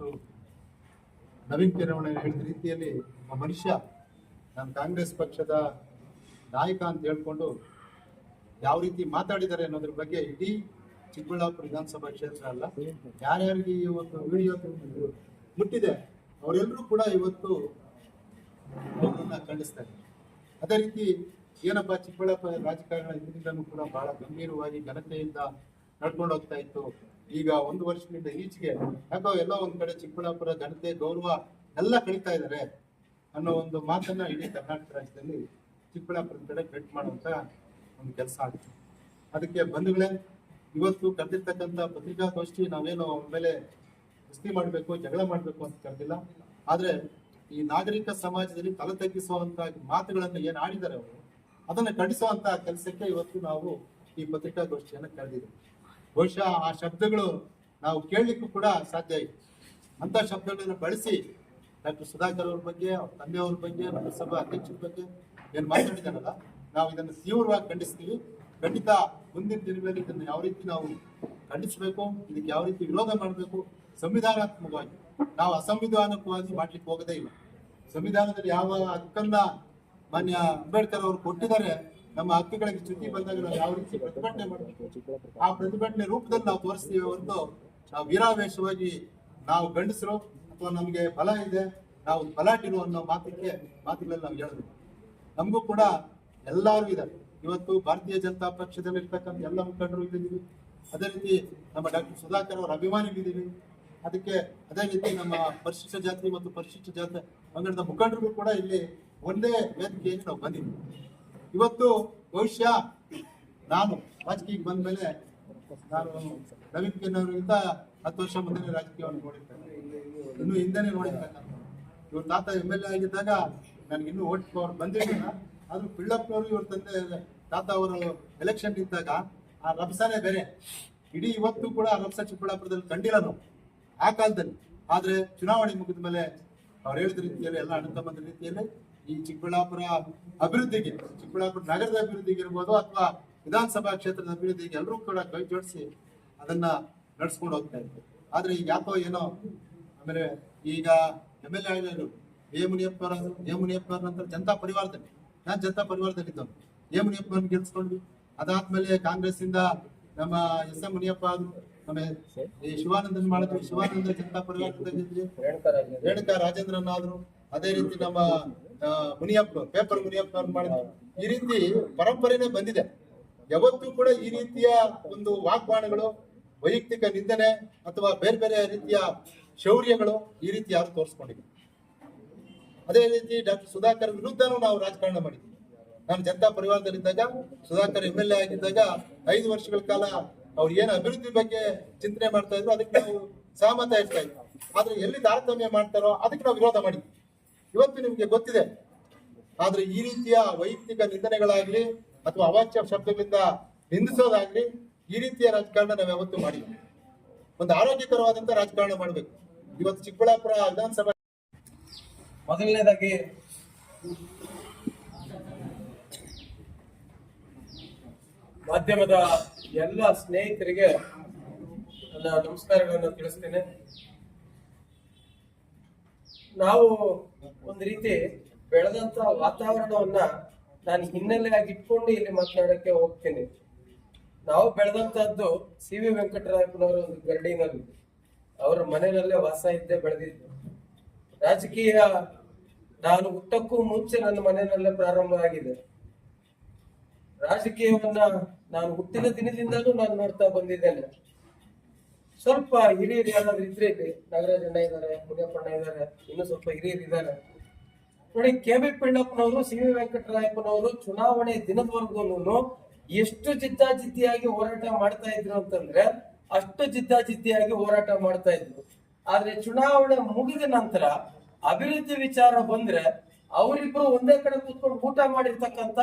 ಇವತ್ತು ನವೀನ್ ಕೆರವಣ ಹೇಳಿದ ರೀತಿಯಲ್ಲಿ ಒಬ್ಬ ಮನುಷ್ಯ ನಮ್ಮ ಕಾಂಗ್ರೆಸ್ ಪಕ್ಷದ ನಾಯಕ ಅಂತ ಹೇಳ್ಕೊಂಡು ಯಾವ ರೀತಿ ಮಾತಾಡಿದ್ದಾರೆ ಅನ್ನೋದ್ರ ಬಗ್ಗೆ ಇಡೀ ಚಿಕ್ಕಬಳ್ಳಾಪುರ ವಿಧಾನಸಭಾ ಕ್ಷೇತ್ರ ಅಲ್ಲ, ಯಾರ್ಯಾರಿಗೆ ಈ ಒಂದು ವಿಡಿಯೋ ಮುಟ್ಟಿದೆ, ಅವರೆಲ್ಲರೂ ಕೂಡ ಇವತ್ತು ಅವರನ್ನ ಖಂಡಿಸ್ತಾರೆ ಅದೇ ರೀತಿ ಏನಪ್ಪ ಚಿಕ್ಕಬಳ್ಳಾಪುರ ರಾಜಕಾರಣ ಇದರಿಂದನೂ ಕೂಡ ಬಹಳ ಗಂಭೀರವಾಗಿ ಘನತೆಯಿಂದ ನಡ್ಕೊಂಡು ಹೋಗ್ತಾ ಇತ್ತು. ಈಗ ಒಂದು ವರ್ಷದಿಂದ ಈಚೆಗೆ ಯಾಕೋ ಎಲ್ಲೋ ಒಂದ್ ಕಡೆ ಚಿಕ್ಕಬಳ್ಳಾಪುರ ಘನತೆ ಗೌರವ ಎಲ್ಲ ಕಳೀತಾ ಇದ್ದಾರೆ ಅನ್ನೋ ಒಂದು ಮಾತನ್ನ ಇಡೀ ಕರ್ನಾಟಕ ರಾಜ್ಯದಲ್ಲಿ ಚಿಕ್ಕಬಳ್ಳಾಪುರದ ಕಡೆ ಬೆಟ್ ಮಾಡುವಂತ ಒಂದು ಕೆಲಸ ಆಗ್ತದೆ ಅದಕ್ಕೆ ಬಂಧುಗಳೇ, ಇವತ್ತು ಕರೆದಿರ್ತಕ್ಕಂಥ ಪತ್ರಿಕಾಗೋಷ್ಠಿ ನಾವೇನು ಅವ್ರ ಮೇಲೆ ಕುಸ್ತಿ ಮಾಡಬೇಕು, ಜಗಳ ಮಾಡಬೇಕು ಅಂತ ಕರೆದಿಲ್ಲ. ಆದ್ರೆ ಈ ನಾಗರಿಕ ಸಮಾಜದಲ್ಲಿ ತಲೆ ತಗ್ಗಿಸುವಂತ ಮಾತುಗಳನ್ನು ಏನು ಆಡಿದ್ದಾರೆ ಅವರು, ಅದನ್ನು ಖಂಡಿಸುವಂತ ಕೆಲಸಕ್ಕೆ ಇವತ್ತು ನಾವು ಈ ಪತ್ರಿಕಾಗೋಷ್ಠಿಯನ್ನು ಕರೆದಿದ್ದೇವೆ. ಬಹುಶಃ ಆ ಶಬ್ದಗಳು ನಾವು ಕೇಳಲಿಕ್ಕೂ ಕೂಡ ಸಾಧ್ಯ ಇದೆ. ಅಂತ ಶಬ್ದಗಳನ್ನು ಬಳಸಿ ಡಾಕ್ಟರ್ ಸುಧಾಕರ್ ಅವ್ರ ಬಗ್ಗೆ, ಅವ್ರ ತಂದೆಯವ್ರ ಬಗ್ಗೆ ನಗರಸಭಾ ಅಧ್ಯಕ್ಷರ ಬಗ್ಗೆ ಏನು ಮಾತಾಡಿದಾರಲ್ಲ ನಾವು ಇದನ್ನು ತೀವ್ರವಾಗಿ ಖಂಡಿಸ್ತೀವಿ. ಖಂಡಿತ ಮುಂದಿನ ದಿನಗಳಲ್ಲಿ ಇದನ್ನು ಯಾವ ರೀತಿ ನಾವು ಖಂಡಿಸಬೇಕು, ಇದಕ್ಕೆ ಯಾವ ರೀತಿ ವಿರೋಧ ಮಾಡಬೇಕು, ಸಂವಿಧಾನಾತ್ಮಕವಾಗಿ, ನಾವು ಅಸಂವಿಧಾನಕವಾಗಿ ಮಾಡ್ಲಿಕ್ಕೆ ಹೋಗದೇ ಇಲ್ಲ. ಸಂವಿಧಾನದಲ್ಲಿ ಯಾವ ಹಕ್ಕನ್ನ ಮಾನ್ಯ ಅಂಬೇಡ್ಕರ್ ಅವರು ಕೊಟ್ಟಿದ್ದಾರೆ ನಮ್ಮ ಹಕ್ಕುಗಳಿಗೆ ಚ್ಯುತಿ ಬಂದಾಗ ನಾವು ಯಾವ ರೀತಿ ಪ್ರತಿಭಟನೆ ಮಾಡಬೇಕು? ಆ ಪ್ರತಿಭಟನೆ ರೂಪದಲ್ಲಿ ನಾವು ತೋರಿಸ್ತೀವಿ ಹೊರತು ನಾವು ವೀರಾವೇಶವಾಗಿ ನಾವು ಗಂಡಸರು ಅಥವಾ ನಮಗೆ ಬಲ ಇದೆ, ನಾವು ಬಲಾಟಿರು ಅನ್ನೋ ಮಾತಿಗೆ ಮಾತುಗಳಲ್ಲಿ ನಾವು ಹೇಳಬೇಕು ನಮಗೂ ಕೂಡ ಎಲ್ಲರೂ ಇದ್ದಾರೆ. ಇವತ್ತು ಭಾರತೀಯ ಜನತಾ ಪಕ್ಷದಲ್ಲಿ ಇರ್ತಕ್ಕಂಥ ಎಲ್ಲ ಮುಖಂಡರು ಇದ್ದೀವಿ ಅದೇ ರೀತಿ ನಮ್ಮ ಡಾಕ್ಟರ್ ಸುಧಾಕರ್ ಅವರ ಅಭಿಮಾನಿಗಳಿದ್ದೀವಿ ಅದಕ್ಕೆ ಅದೇ ರೀತಿ ನಮ್ಮ ಪರಿಶಿಷ್ಟ ಜಾತಿ ಮತ್ತು ಪರಿಶಿಷ್ಟ ಜಾತಿ ಪಂಗಡದ ಮುಖಂಡರು ಕೂಡ ಇಲ್ಲಿ ಒಂದೇ ವೇದಿಕೆಯಲ್ಲಿ ನಾವು ಬಂದಿದ್ದೀವಿ. ಇವತ್ತು ಬಹುಶಃ ನಾನು ರಾಜಕೀಯಕ್ಕೆ ಬಂದ ಮೇಲೆ ನಾನು ನವೀನ್ ಕಿನ್ನವರಿಗಿಂತ ಹತ್ತು ವರ್ಷ ಮುಂದೆ ರಾಜಕೀಯವನ್ನು ನೋಡಿರ್ತೇನೆ. ಇನ್ನು ಹಿಂದೆನೆ ನೋಡಿರ್ತಕ್ಕಂಥ ಇವ್ರ ತಾತ ಎಂ ಎಲ್ ಎ ಆಗಿದ್ದಾಗ ನನಗೆ ಇನ್ನೂ ಓಟ್ ಬಂದಿರಲಿಲ್ಲ. ಆದ್ರೂ ಪಿಳ್ಳಪ್ಪನವರು ಇವ್ರ ತಂದೆ ತಾತ ಅವರು ಎಲೆಕ್ಷನ್ ಇದ್ದಾಗ ಆ ರಭಸನೇ ಬೇರೆ. ಇಡೀ ಇವತ್ತು ಕೂಡ ಆ ರಭಸ ಚಿಕ್ಕಬಳ್ಳಾಪುರದಲ್ಲಿ ಕಂಡಿಲ್ಲ ನಾವು. ಆ ಕಾಲದಲ್ಲಿ. ಆದ್ರೆ ಚುನಾವಣೆ ಮುಗಿದ ಮೇಲೆ ಅವ್ರು ಹೇಳಿದ ರೀತಿಯಲ್ಲಿ ಎಲ್ಲ ಅಣ್ಣ ತಮ್ಮದ ರೀತಿಯಲ್ಲಿ ಈ ಚಿಕ್ಕಬಳ್ಳಾಪುರ ಅಭಿವೃದ್ಧಿಗೆ, ಚಿಕ್ಕಬಳ್ಳಾಪುರ ನಗರದ ಅಭಿವೃದ್ಧಿಗೆ ಇರ್ಬೋದು ಅಥವಾ ವಿಧಾನಸಭಾ ಕ್ಷೇತ್ರದ ಅಭಿವೃದ್ಧಿಗೆ ಎಲ್ಲರೂ ಕೂಡ ಕೈ ಜೋಡಿಸಿ ಅದನ್ನ ನಡ್ಸ್ಕೊಂಡು ಹೋಗ್ತಾ ಇದ್ರು ಆದ್ರೆ ಈಗ ಯಾಕೋ ಏನೋ, ಆಮೇಲೆ ಈಗ M L A A Muniyappa A Muniyappa ನಂತರ ಜನತಾ ಪರಿವಾರದಲ್ಲಿ, ನಾನ್ ಜನತಾ ಪರಿವಾರದಲ್ಲಿದ್ದವನು, ಎ ಮುನಿಯಪ್ಪನ ಗೆಲ್ಸ್ಕೊಂಡ್ವಿ. ಅದಾದ್ಮೇಲೆ ಕಾಂಗ್ರೆಸ್ ಇಂದ ನಮ್ಮ ಎಸ್ ಎಂ ಮುನಿಯಪ್ಪ ಆದ್ರು ಆಮೇಲೆ ಈ ಶಿವಾನಂದನ್ ಮಾಡಿದ್ವಿ ಶಿವಾನಂದ ಜನತಾ ಪರಿವಾರದಲ್ಲಿ ರೇಣುಕಾ ರಾಜೇಂದ್ರನ್ ಆದ್ರು ಅದೇ ರೀತಿ ನಮ್ಮ ಮುನಿಯಪ್ಪ ಪೇಪರ್ ಮುನಿಯಪ್ಪ ಅವ್ರು ಮಾಡಿದ್ರು. ಈ ರೀತಿ ಪರಂಪರೆನೇ ಬಂದಿದೆ. ಯಾವತ್ತೂ ಕೂಡ ಈ ರೀತಿಯ ಒಂದು ವಾಗ್ಬಾಣಗಳು ವೈಯಕ್ತಿಕ ನಿಂದನೆ ಅಥವಾ ಬೇರೆ ಬೇರೆ ರೀತಿಯ ಶೌರ್ಯಗಳು ಈ ರೀತಿ ಯಾರು ತೋರಿಸ್ಕೊಂಡಿದೆ ಅದೇ ರೀತಿ ಡಾಕ್ಟರ್ ಸುಧಾಕರ್ ವಿರುದ್ಧನೂ ನಾವು ರಾಜಕಾರಣ ಮಾಡಿದ್ವಿ. ನಾನು ಜನತಾ ಪರಿವಾರದಲ್ಲಿದ್ದಾಗ ಸುಧಾಕರ್ ಎಂ ಎಲ್ ಎ ಆಗಿದ್ದಾಗ ಐದು ವರ್ಷಗಳ ಕಾಲ ಅವ್ರು ಏನು ಅಭಿವೃದ್ಧಿ ಬಗ್ಗೆ ಚಿಂತನೆ ಮಾಡ್ತಾ ಇದ್ರು, ಅದಕ್ಕೆ ನಾವು ಸಹಮತ ಇರ್ತಾ ಇದ್ವಿ. ಆದ್ರೆ ಎಲ್ಲಿ ತಾರತಮ್ಯ ಮಾಡ್ತಾರೋ ಅದಕ್ಕೆ ನಾವು ವಿರೋಧ ಮಾಡಿದ್ವಿ. ಇವತ್ತು ನಿಮ್ಗೆ ಗೊತ್ತಿದೆ. ಆದ್ರೆ ಈ ರೀತಿಯ ವೈಯಕ್ತಿಕ ನಿಂದನೆಗಳಾಗ್ಲಿ ಅಥವಾ ಅವಾಚ್ಯ ಶಬ್ದಗಳಿಂದ ನಿಂದಿಸೋದಾಗ್ಲಿ ಈ ರೀತಿಯ ರಾಜಕಾರಣ ನಾವು ಯಾವತ್ತು ಮಾಡಿದ್ವಿ ಒಂದು ಆರೋಗ್ಯಕರವಾದಂತ ರಾಜಕಾರಣ ಮಾಡ್ಬೇಕು. ಇವತ್ತು ಚಿಕ್ಕಬಳ್ಳಾಪುರ ವಿಧಾನಸಭಾ ಮೊದಲನೇದಾಗಿ ಮಾಧ್ಯಮದ ಎಲ್ಲ ಸ್ನೇಹಿತರಿಗೆ ನನ್ನ ನಮಸ್ಕಾರಗಳನ್ನು ತಿಳಿಸ್ತೇನೆ. ನಾವು ಒಂದು ರೀತಿ ಬೆಳೆದಂತ ವಾತಾವರಣವನ್ನ ನಾನು ಹಿನ್ನೆಲೆಯಾಗಿ ಇಟ್ಕೊಂಡು ಇಲ್ಲಿ ಮಾತನಾಡಕ್ಕೆ ಹೋಗ್ತೇನೆ. ನಾವು ಬೆಳೆದಂತದ್ದು ಸಿ ವಿ ವೆಂಕಟರಾಯಪ್ಪನವರ ಒಂದು ಗರಡಿನಲ್ಲಿ. ಅವರ ಮನೆಯಲ್ಲೇ ವಾಸ ಇದ್ದೇ ಬೆಳೆದಿದ್ದು. ರಾಜಕೀಯ ನಾನು ಹುಟ್ಟಕ್ಕೂ ಮುಂಚೆ ನನ್ನ ಮನೆಯಲ್ಲೇ ಪ್ರಾರಂಭ ಆಗಿದೆ. ರಾಜಕೀಯವನ್ನ ನಾನು ಹುಟ್ಟಿದ ದಿನದಿಂದಲೂ ನಾನು ನೋಡ್ತಾ ಬಂದಿದ್ದೇನೆ. ಸ್ವಲ್ಪ ಹಿರಿಯರು ಯಾರಾದ್ರೂ ಇದ್ರೆ ಇಲ್ಲಿ ನಾಗರಾಜ್ ಅಣ್ಣ ಇದ್ದಾರೆ ಮುನಿಯಪ್ಪಣ್ಣ ಇದ್ದಾರೆ ಇನ್ನು ಸ್ವಲ್ಪ ಹಿರಿಯರು ಇದ್ದಾರೆ ನೋಡಿ, ಕೆ ಬಿ ಪಿಳ್ಳಪ್ಪನವರು ಸಿ ವಿ ವೆಂಕಟರಾಯಪ್ಪನವರು ಚುನಾವಣೆ ದಿನದವರೆಗೂ ಎಷ್ಟು ಜಿದ್ದಾಜಿದ್ದಿಯಾಗಿ ಹೋರಾಟ ಮಾಡ್ತಾ ಇದ್ರು ಅಂತಂದ್ರೆ ಅಷ್ಟು ಜಿದ್ದಾಜಿದ್ದಿಯಾಗಿ ಹೋರಾಟ ಮಾಡ್ತಾ ಇದ್ರು. ಆದ್ರೆ ಚುನಾವಣೆ ಮುಗಿದ ನಂತರ ಅಭಿವೃದ್ಧಿ ವಿಚಾರ ಬಂದ್ರೆ ಅವರಿಬ್ರು ಒಂದೇ ಕಡೆ ಕೂತ್ಕೊಂಡು ಊಟ ಮಾಡಿರ್ತಕ್ಕಂತ